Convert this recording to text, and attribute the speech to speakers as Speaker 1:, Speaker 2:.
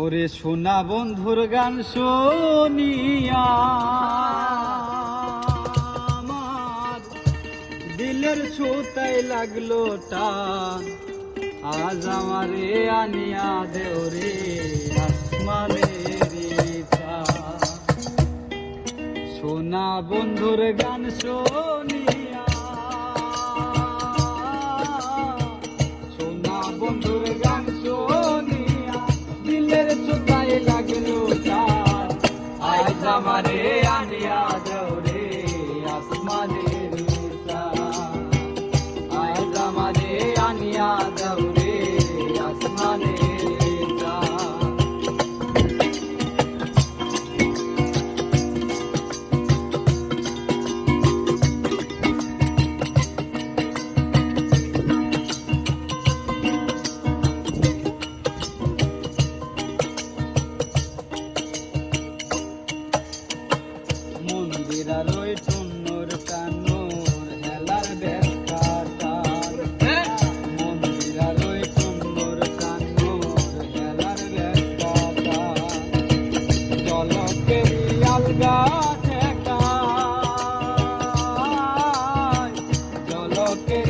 Speaker 1: ওরে সোনা বন্ধুর গান শুনিয়া দিলের সুতাই লাগল টান। আজ আমারে আনিয়া দেওরে আসমানের সোনা বন্ধুর গান শুনিয়া, সোনা বন্ধুর Maria. রই চুন্নুর কানুর হেলার ব্যাপার হ্যাঁ? মন্দিরা রই চুন্নুর কানুর হেলার ব্যাপার জলকে আলগা ঠেকা জলকে